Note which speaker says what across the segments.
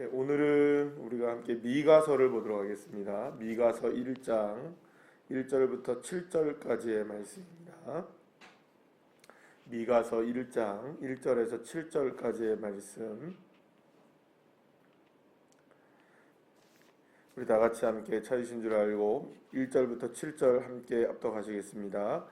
Speaker 1: 예, 오늘은 우리가 함께 미가서를 보도록 하겠습니다. 미가서 1장 1절부터 7절까지의 말씀입니다. 미가서 1장 1절에서 7절까지의 말씀. 우리 다 같이 함께 찾으신 줄 알고 1절부터 7절 함께 압독하시겠습니다.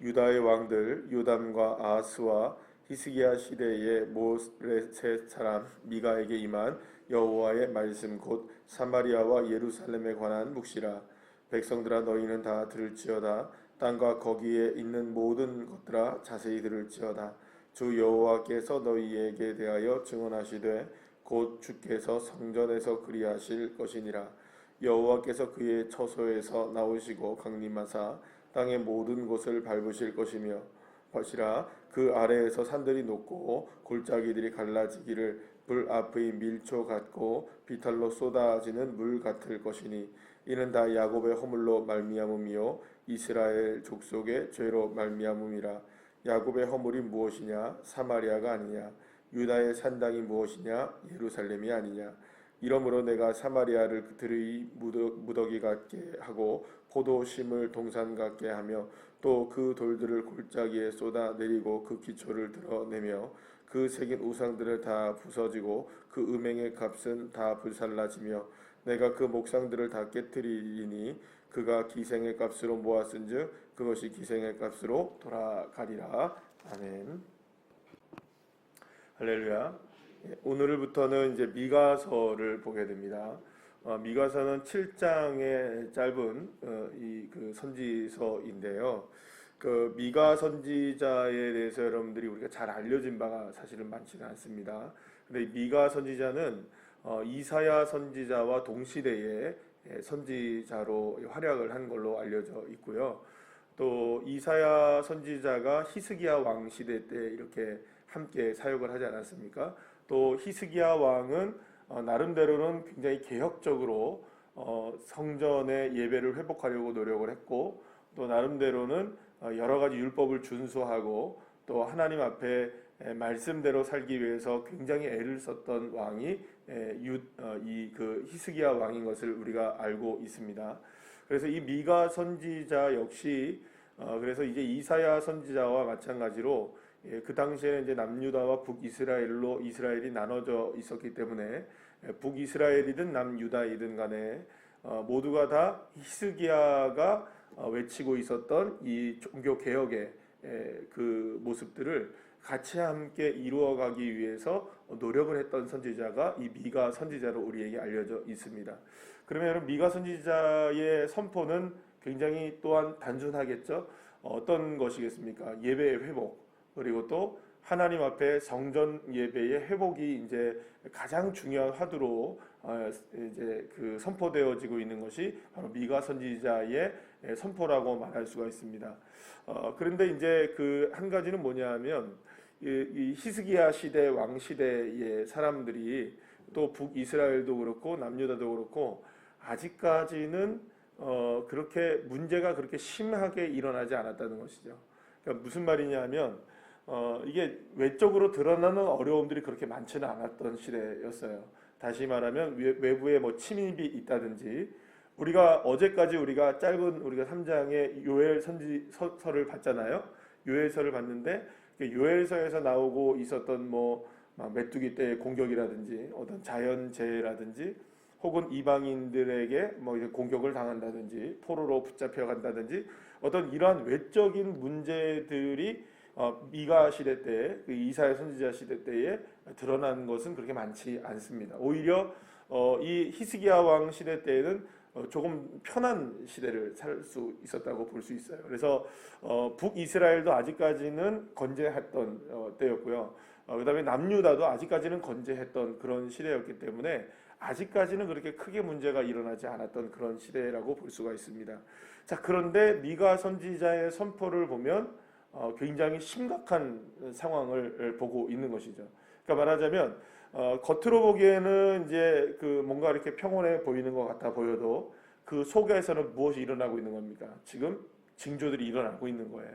Speaker 1: 유다의 왕들 요담과 아하스와 히스기야 시대의 모레셋 사람 미가에게 임한 여호와의 말씀 곧 사마리아와 예루살렘에 관한 묵시라. 백성들아 너희는 다 들을지어다. 땅과 거기에 있는 모든 것들아 자세히 들을지어다. 주 여호와께서 너희에게 대하여 증언하시되 곧 주께서 성전에서 그리하실 것이니라. 여호와께서 그의 처소에서 나오시고 강림하사 땅의 모든 곳을 밟으실 것이며 것이라 그 아래에서 산들이 높고 골짜기들이 갈라지기를 불 앞의 밀초 같고 비탈로 쏟아지는 물 같을 것이니 이는 다 야곱의 허물로 말미암음이요 이스라엘 족속의 죄로 말미암음이라. 야곱의 허물이 무엇이냐? 사마리아가 아니냐? 유다의 산당이 무엇이냐? 예루살렘이 아니냐? 이러므로 내가 사마리아를 들의 무더 기 같게 하고 포도심을 동산 같게 하며 또 그 돌들을 골짜기에 쏟아 내리고 그 기초를 드러내며 그 새긴 우상들을 다 부서지고 그 음행의 값은 다 불살라지며 내가 그 목상들을 다 깨뜨리리니 그가 기생의 값으로 모았은즉 그것이 기생의 값으로 돌아가리라 아멘 할렐루야 예, 오늘부터는 이제 미가서를 보게 됩니다. 어, 미가서는 7장의 짧은 어, 이그 선지서인데요. 그 미가 선지자에 대해서 여러분들이 우리가 잘 알려진 바가 사실은 많지는 않습니다. 근데 미가 선지자는 어, 이사야 선지자와 동시대의 예, 선지자로 활약을 한 걸로 알려져 있고요. 또 이사야 선지자가 히스기야 왕 시대 때 이렇게 함께 사역을 하지 않았습니까? 또 히스기야 왕은 어, 나름대로는 굉장히 개혁적으로 어, 성전의 예배를 회복하려고 노력을 했고 또 나름대로는 어, 여러 가지 율법을 준수하고 또 하나님 앞에 에, 말씀대로 살기 위해서 굉장히 애를 썼던 왕이 어, 이그 히스기야 왕인 것을 우리가 알고 있습니다. 그래서 이 미가 선지자 역시 어, 그래서 이제 이사야 선지자와 마찬가지로 예, 그 당시에는 이제 남유다와 북이스라엘로 이스라엘이 나눠져 있었기 때문에 예, 북이스라엘이든 남유다이든 간에 어, 모두가 다 히스기야가 어, 외치고 있었던 이 종교 개혁의 예, 그 모습들을 같이 함께 이루어가기 위해서 노력을 했던 선지자가 이 미가 선지자로 우리에게 알려져 있습니다. 그러면 미가 선지자의 선포는 굉장히 또한 단순하겠죠. 어떤 것이겠습니까? 예배의 회복, 그리고 또 하나님 앞에 성전 예배의 회복이 이제 가장 중요한 화두로 어, 이제 그 선포되어지고 있는 것이 바로 미가 선지자의 선포라고 말할 수가 있습니다. 어, 그런데 이제 그 한 가지는 뭐냐하면 이 히스기야 시대 왕 시대의 사람들이 또 북이스라엘도 그렇고 남유다도 그렇고 아직까지는 어, 그렇게 문제가 그렇게 심하게 일어나지 않았다는 것이죠. 그러니까 무슨 말이냐면 어, 이게 외적으로 드러나는 어려움들이 그렇게 많지는 않았던 시대였어요. 다시 말하면 외 부에 뭐 침입이 있다든지 우리가 어제까지 우리가 짧은 우리가 3장의 요엘 선지서를 봤잖아요. 요엘서를 봤는데 그 요엘서에서 나오고 있었던 뭐 메뚜기 때의 공격이라든지 어떤 자연재해라든지 혹은 이방인들에게 뭐 이제 공격을 당한다든지 포로로 붙잡혀 간다든지 어떤 이러한 외적인 문제들이 어, 미가 시대 때, 그 이사야 선지자 시대 때에 드러난 것은 그렇게 많지 않습니다. 오히려 어, 이 히스기야 왕 시대 때에는 어, 조금 편한 시대를 살 수 있었다고 볼 수 있어요. 그래서 어, 북이스라엘도 아직까지는 건재했던 어, 때였고요. 어, 그다음에 남유다도 아직까지는 건재했던 그런 시대였기 때문에 아직까지는 그렇게 크게 문제가 일어나지 않았던 그런 시대라고 볼 수가 있습니다. 자 그런데 미가 선지자의 선포를 보면 어, 굉장히 심각한 상황을 보고 있는 것이죠. 그러니까 말하자면 어, 겉으로 보기에는 이제 그 뭔가 이렇게 평온해 보이는 것 같아 보여도 그 속에서는 무엇이 일어나고 있는 겁니까? 지금 징조들이 일어나고 있는 거예요.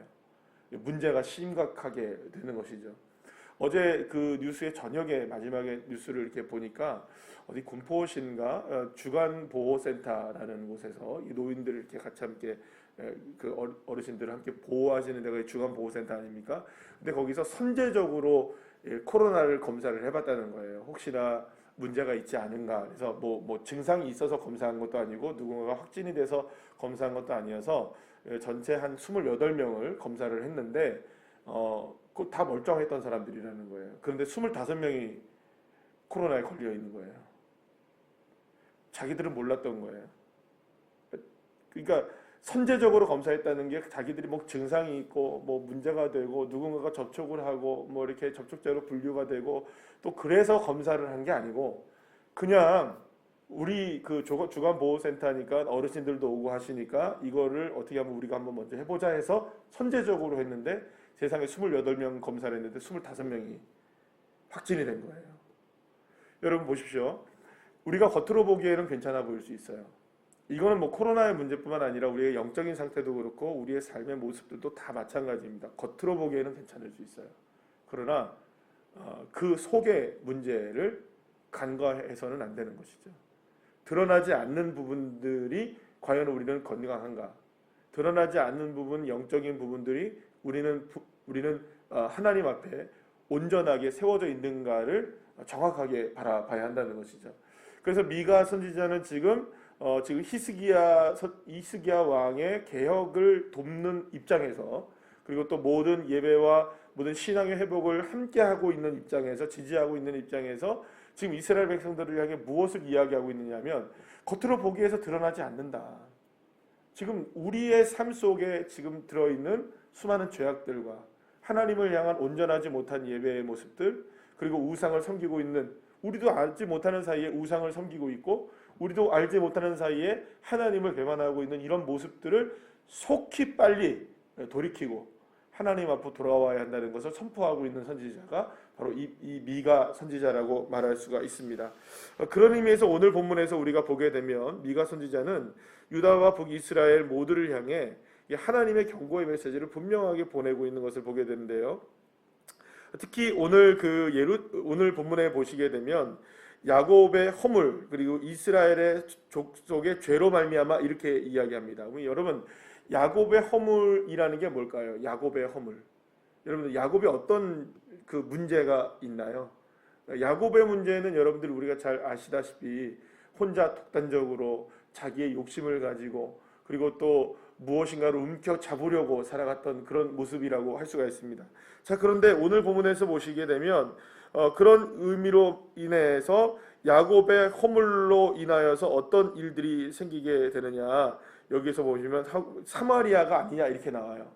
Speaker 1: 문제가 심각하게 되는 것이죠. 어제 그 뉴스의 저녁에 마지막에 뉴스를 이렇게 보니까 어디 군포시인가 어, 주간 보호센터라는 곳에서 이 노인들을 이렇게 같이 함께 에, 그 어르- 어르신들을 함께 보호하시는 데가 이 주간 보호센터 아닙니까? 근데 거기서 선제적으로 예, 코로나를 검사를 해봤다는 거예요. 혹시나 문제가 있지 않은가. 그래서 뭐, 뭐 증상이 있어서 검사한 것도 아니고 누군가가 확진이 돼서 검사한 것도 아니어서 예, 전체 한 28명을 검사를 했는데 어, 그다 멀쩡했던 사람들이라는 거예요. 그런데 25명이 코로나에 걸려 있는 거예요. 자기들은 몰랐던 거예요. 그러니까 선제적으로 검사했다는 게 자기들이 뭐 증상이 있고 뭐 문제가 되고 누군가가 접촉을 하고 뭐 이렇게 접촉자로 분류가 되고 또 그래서 검사를 한 게 아니고 그냥 우리 그 조- 주간 보호센터니까 어르신들도 오고 하시니까 이거를 어떻게 하면 우리가 한번 먼저 해보자 해서 선제적으로 했는데 세상에 28명 검사를 했는데 25명이 확진이 된 거예요. 여러분 보십시오. 우리가 겉으로 보기에는 괜찮아 보일 수 있어요. 이거는 뭐 코로나의 문제뿐만 아니라 우리의 영적인 상태도 그렇고 우리의 삶의 모습들도 다 마찬가지입니다. 겉으로 보기에는 괜찮을 수 있어요. 그러나 어, 그 속의 문제를 간과해서는 안 되는 것이죠. 드러나지 않는 부분들이 과연 우리는 건강한가? 드러나지 않는 부분, 영적인 부분들이 우리는 부- 우리는 어, 하나님 앞에 온전하게 세워져 있는가를 정확하게 바라봐야 한다는 것이죠. 그래서 미가 선지자는 지금 어, 지금 히스기야 서- 히스기야 왕의 개혁을 돕는 입장에서 그리고 또 모든 예배와 모든 신앙의 회복을 함께 하고 있는 입장에서 지지하고 있는 입장에서 지금 이스라엘 백성들을 향해 무엇을 이야기하고 있느냐면 겉으로 보기에서 드러나지 않는다. 지금 우리의 삶 속에 지금 들어 있는 수많은 죄악들과 하나님을 향한 온전하지 못한 예배의 모습들 그리고 우상을 섬기고 있는 우리도 알지 못하는 사이에 우상을 섬기고 있고 우리도 알지 못하는 사이에 하나님을 배반하고 있는 이런 모습들을 속히 빨리 돌이키고 하나님 앞으로 돌아와야 한다는 것을 선포하고 있는 선지자가 바로 이, 이 미가 선지자라고 말할 수가 있습니다. 어, 그런 의미에서 오늘 본문에서 우리가 보게 되면 미가 선지자는 유다와 북이스라엘 모두를 향해 이 하나님의 경고의 메시지를 분명하게 보내고 있는 것을 보게 되는데요. 특히 오늘 그 예루 오늘 본문에 보시게 되면 야곱의 허물 그리고 이스라엘의 족속의 죄로 말미암아 이렇게 이야기합니다. 여러분 야곱의 허물이라는 게 뭘까요? 야곱의 허물. 여러분들 야곱이 어떤 그 문제가 있나요? 야곱의 문제는 여러분들 우리가 잘 아시다시피 혼자 독단적으로 자기의 욕심을 가지고 그리고 또 무엇인가를 움켜 잡으려고 살아갔던 그런 모습이라고 할 수가 있습니다. 자 그런데 오늘 본문에서 보시게 되면 어, 그런 의미로 인해서 야곱의 허물로 인하여서 어떤 일들이 생기게 되느냐 여기서 보시면 사- 사마리아가 아니냐 이렇게 나와요.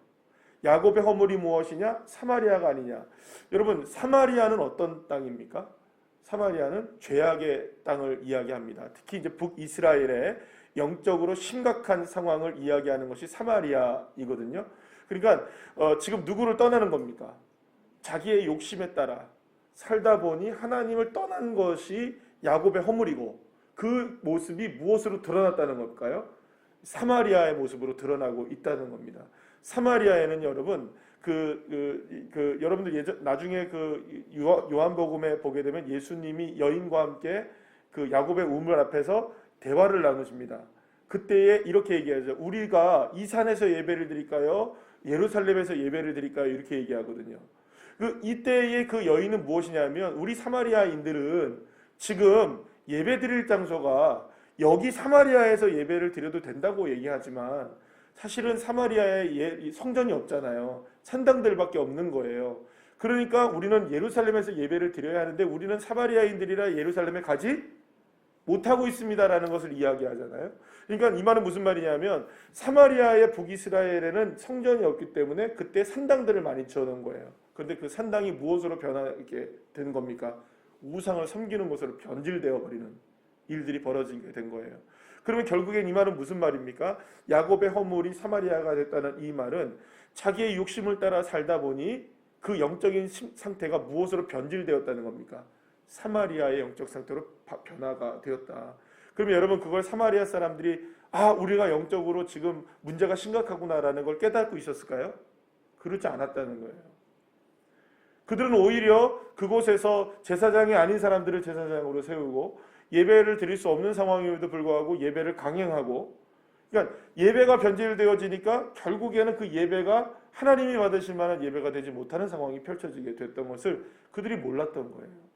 Speaker 1: 야곱의 허물이 무엇이냐? 사마리아가 아니냐. 여러분 사마리아는 어떤 땅입니까? 사마리아는 죄악의 땅을 이야기합니다. 특히 이제 북이스라엘의 영적으로 심각한 상황을 이야기하는 것이 사마리아이거든요. 그러니까 어, 지금 누구를 떠나는 겁니까? 자기의 욕심에 따라 살다 보니 하나님을 떠난 것이 야곱의 허물이고 그 모습이 무엇으로 드러났다는 걸까요? 사마리아의 모습으로 드러나고 있다는 겁니다. 사마리아에는 여러분 그, 그, 그 여러분들 예전 나중에 그 요- 요한복음에 보게 되면 예수님이 여인과 함께 그 야곱의 우물 앞에서 대화를 나누십니다. 그때에 이렇게 얘기하죠. 우리가 이 산에서 예배를 드릴까요? 예루살렘에서 예배를 드릴까요? 이렇게 얘기하거든요. 그 이때의 그 여인은 무엇이냐면 우리 사마리아인들은 지금 예배 드릴 장소가 여기 사마리아에서 예배를 드려도 된다고 얘기하지만 사실은 사마리아에 예- 성전이 없잖아요. 산당들밖에 없는 거예요. 그러니까 우리는 예루살렘에서 예배를 드려야 하는데 우리는 사마리아인들이라 예루살렘에 가지 못하고 있습니다라는 것을 이야기하잖아요. 그러니까 이 말은 무슨 말이냐면 사마리아의 북이스라엘에는 성전이 없기 때문에 그때 산당들을 많이 지어놓은 거예요. 그런데 그 산당이 무엇으로 변하게 된 겁니까? 우상을 섬기는 것으로 변질되어 버리는 일들이 벌어지게 된 거예요. 그러면 결국엔 이 말은 무슨 말입니까? 야곱의 허물이 사마리아가 됐다는 이 말은 자기의 욕심을 따라 살다 보니 그 영적인 심- 상태가 무엇으로 변질되었다는 겁니까? 사마리아의 영적 상태로 바- 변화가 되었다. 그러면 여러분 그걸 사마리아 사람들이 아 우리가 영적으로 지금 문제가 심각하구나라는 걸 깨닫고 있었을까요? 그렇지 않았다는 거예요. 그들은 오히려 그곳에서 제사장이 아닌 사람들을 제사장으로 세우고 예배를 드릴 수 없는 상황임에도 불구하고 예배를 강행하고 그러니까 예배가 변질되어지니까 결국에는 그 예배가 하나님이 받으실 만한 예배가 되지 못하는 상황이 펼쳐지게 됐던 것을 그들이 몰랐던 거예요.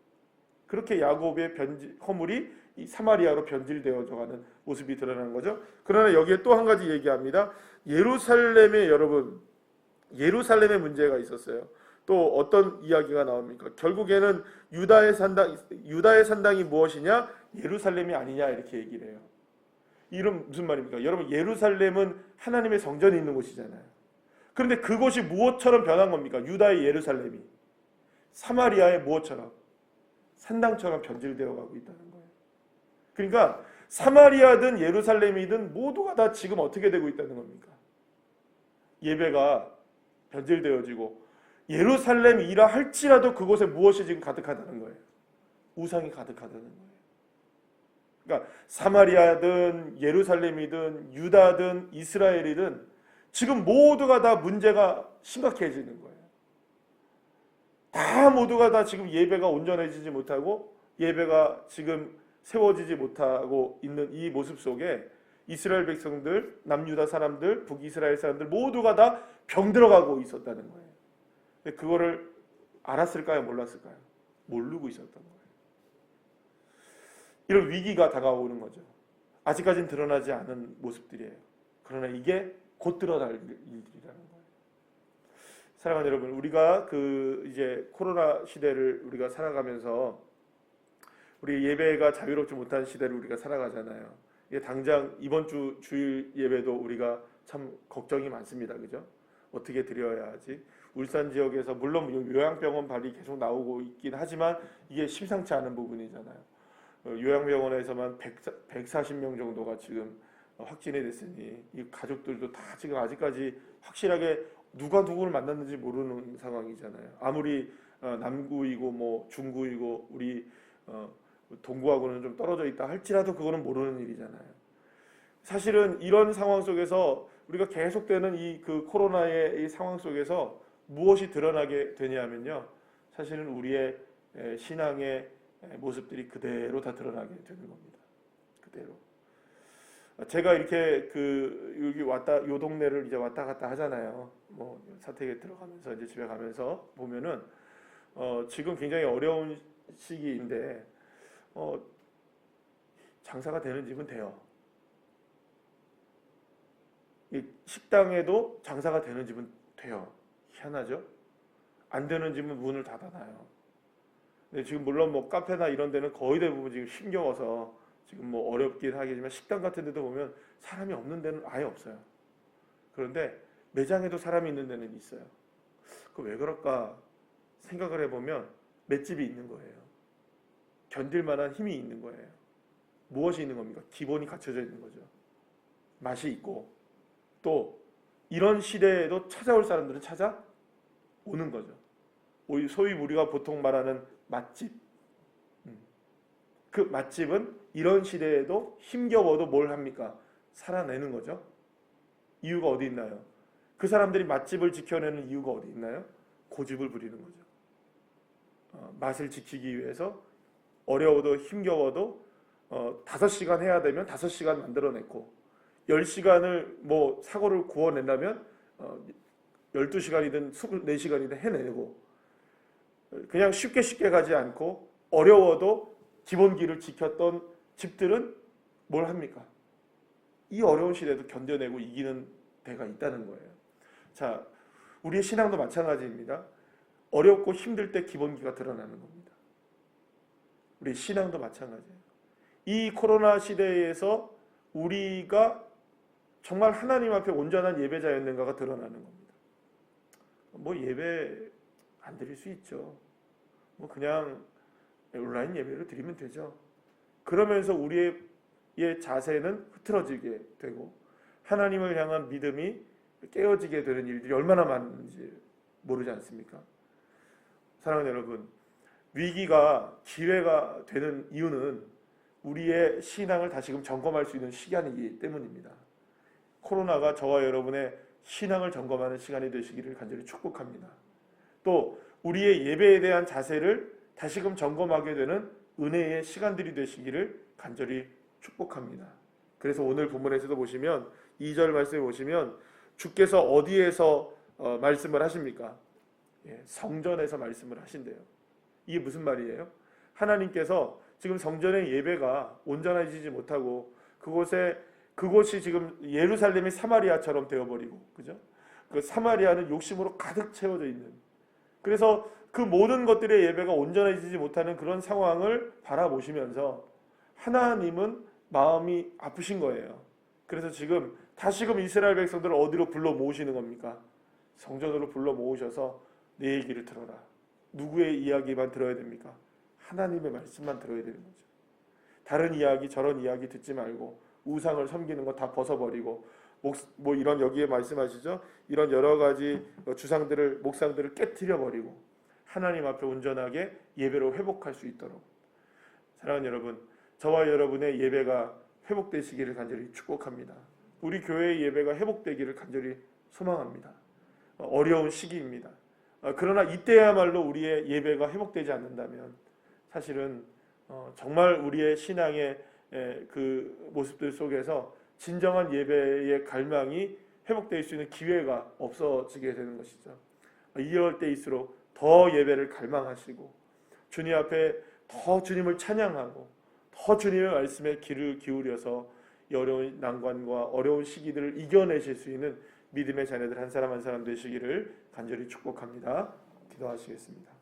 Speaker 1: 그렇게 야곱의 변질, 허물이 이 사마리아로 변질되어져 가는 모습이 드러나는 거죠. 그러나 여기에 또 한 가지 얘기합니다. 예루살렘에 여러분 예루살렘에 문제가 있었어요. 또 어떤 이야기가 나옵니까? 결국에는 유다의 산당 유다의 산당이 무엇이냐? 예루살렘이 아니냐 이렇게 얘기를 해요. 이런 무슨 말입니까? 여러분 예루살렘은 하나님의 성전이 있는 곳이잖아요. 그런데 그곳이 무엇처럼 변한 겁니까? 유다의 예루살렘이 사마리아의 무엇처럼 산당처럼 변질되어 가고 있다는 거예요. 그러니까 사마리아든 예루살렘이든 모두가 다 지금 어떻게 되고 있다는 겁니까? 예배가 변질되어지고 예루살렘이라 할지라도 그곳에 무엇이 지금 가득하다는 거예요. 우상이 가득하다는 거예요. 그러니까 사마리아든 예루살렘이든 유다든 이스라엘이든 지금 모두가 다 문제가 심각해지는 거예요. 다 모두가 다 지금 예배가 온전해지지 못하고 예배가 지금 세워지지 못하고 있는 이 모습 속에 이스라엘 백성들, 남유다 사람들, 북이스라엘 사람들 모두가 다 병들어가고 있었다는 거예요. 근데 그거를 알았을까요? 몰랐을까요? 모르고 있었던 거예요. 이런 위기가 다가오는 거죠. 아직까지는 드러나지 않은 모습들이에요. 그러나 이게 곧 드러날 일들이라는 거예요. 사랑하는 여러분, 우리가 그 이제 코로나 시대를 우리가 살아가면서 우리 예배가 자유롭지 못한 시대를 우리가 살아가잖아요. 이게 당장 이번 주 주일 예배도 우리가 참 걱정이 많습니다. 그죠? 어떻게 드려야 하지? 울산 지역에서 물론 요양병원 발이 계속 나오고 있긴 하지만 이게 심상치 않은 부분이잖아요. 어, 요양병원에서만 100, 140명 정도가 지금 확진이 됐으니 이 가족들도 다 지금 아직까지 확실하게 누가 누구를 만났는지 모르는 상황이잖아요. 아무리 어, 남구이고 뭐 중구이고 우리 어, 동구하고는 좀 떨어져 있다 할지라도 그거는 모르는 일이잖아요. 사실은 이런 상황 속에서 우리가 계속되는 이 그 코로나의 이 상황 속에서 무엇이 드러나게 되냐면요. 사실은 우리의 에, 신앙의 에, 모습들이 그대로 다 드러나게 되는 겁니다. 그대로. 제가 이렇게 그 여기 왔다 요 동네를 이제 왔다 갔다 하잖아요. 뭐 사택에 들어가면서 이제 집에 가면서 보면은 어 지금 굉장히 어려운 시기인데 어 장사가 되는 집은 돼요. 이 식당에도 장사가 되는 집은 돼요. 희한하죠? 안 되는 집은 문을 닫아놔요. 근데 지금 물론 뭐 카페나 이런 데는 거의 대부분 지금 힘겨워서 지금 뭐 어렵긴 하겠지만 식당 같은 데도 보면 사람이 없는 데는 아예 없어요. 그런데 매장에도 사람이 있는 데는 있어요. 그 왜 그럴까 생각을 해보면 맷집이 있는 거예요. 견딜 만한 힘이 있는 거예요. 무엇이 있는 겁니까? 기본이 갖춰져 있는 거죠. 맛이 있고 또 이런 시대에도 찾아올 사람들은 찾아오는 거죠. 소위 우리가 보통 말하는 맛집. 음. 그 맛집은 이런 시대에도 힘겨워도 뭘 합니까? 살아내는 거죠. 이유가 어디 있나요? 그 사람들이 맛집을 지켜내는 이유가 어디 있나요? 고집을 부리는 거죠. 어, 맛을 지키기 위해서 어려워도 힘겨워도 어, 5시간 해야 되면 5시간 만들어냈고 10시간을 뭐 사고를 구워낸다면 어, 12시간이든 24시간이든 해내고 그냥 쉽게 쉽게 가지 않고 어려워도 기본기를 지켰던 집들은 뭘 합니까? 이 어려운 시대도 견뎌내고 이기는 데가 있다는 거예요. 자, 우리의 신앙도 마찬가지입니다. 어렵고 힘들 때 기본기가 드러나는 겁니다. 우리 신앙도 마찬가지예요. 이 코로나 시대에서 우리가 정말 하나님 앞에 온전한 예배자였는가가 드러나는 겁니다. 뭐 예배 안 드릴 수 있죠. 뭐 그냥 온라인 예배를 드리면 되죠. 그러면서 우리의 자세는 흐트러지게 되고 하나님을 향한 믿음이 깨어지게 되는 일들이 얼마나 많은지 모르지 않습니까? 사랑하는 여러분, 위기가 기회가 되는 이유는 우리의 신앙을 다시금 점검할 수 있는 시간이기 때문입니다. 코로나가 저와 여러분의 신앙을 점검하는 시간이 되시기를 간절히 축복합니다. 또 우리의 예배에 대한 자세를 다시금 점검하게 되는 은혜의 시간들이 되시기를 간절히 축복합니다. 그래서 오늘 본문에서도 보시면 2절 말씀에 보시면 주께서 어디에서 어, 말씀을 하십니까? 예, 성전에서 말씀을 하신대요. 이게 무슨 말이에요? 하나님께서 지금 성전의 예배가 온전해지지 못하고 그곳에 그곳이 지금 예루살렘이 사마리아처럼 되어버리고 그죠? 그 사마리아는 욕심으로 가득 채워져 있는 그래서 그 모든 것들의 예배가 온전해지지 못하는 그런 상황을 바라보시면서 하나님은 마음이 아프신 거예요. 그래서 지금 다시금 이스라엘 백성들을 어디로 불러 모으시는 겁니까? 성전으로 불러 모으셔서 내 얘기를 들어라. 누구의 이야기만 들어야 됩니까? 하나님의 말씀만 들어야 되는 거죠. 다른 이야기 저런 이야기 듣지 말고 우상을 섬기는 거 다 벗어버리고 목, 뭐 이런 여기에 말씀하시죠? 이런 여러 가지 주상들을 목상들을 깨뜨려 버리고 하나님 앞에 온전하게 예배로 회복할 수 있도록 사랑하는 여러분, 저와 여러분의 예배가 회복되시기를 간절히 축복합니다. 우리 교회의 예배가 회복되기를 간절히 소망합니다. 어, 어려운 시기입니다. 어, 그러나 이때야말로 우리의 예배가 회복되지 않는다면 사실은 어, 정말 우리의 신앙의 에, 그 모습들 속에서 진정한 예배의 갈망이 회복될 수 있는 기회가 없어지게 되는 것이죠. 이럴 때일수록 더 예배를 갈망하시고 주님 앞에 더 주님을 찬양하고 더 주님의 말씀에 귀를 기울여서 이 어려운 난관과 어려운 시기들을 이겨내실 수 있는 믿음의 자녀들 한 사람 한 사람 되시기를 간절히 축복합니다. 기도하시겠습니다.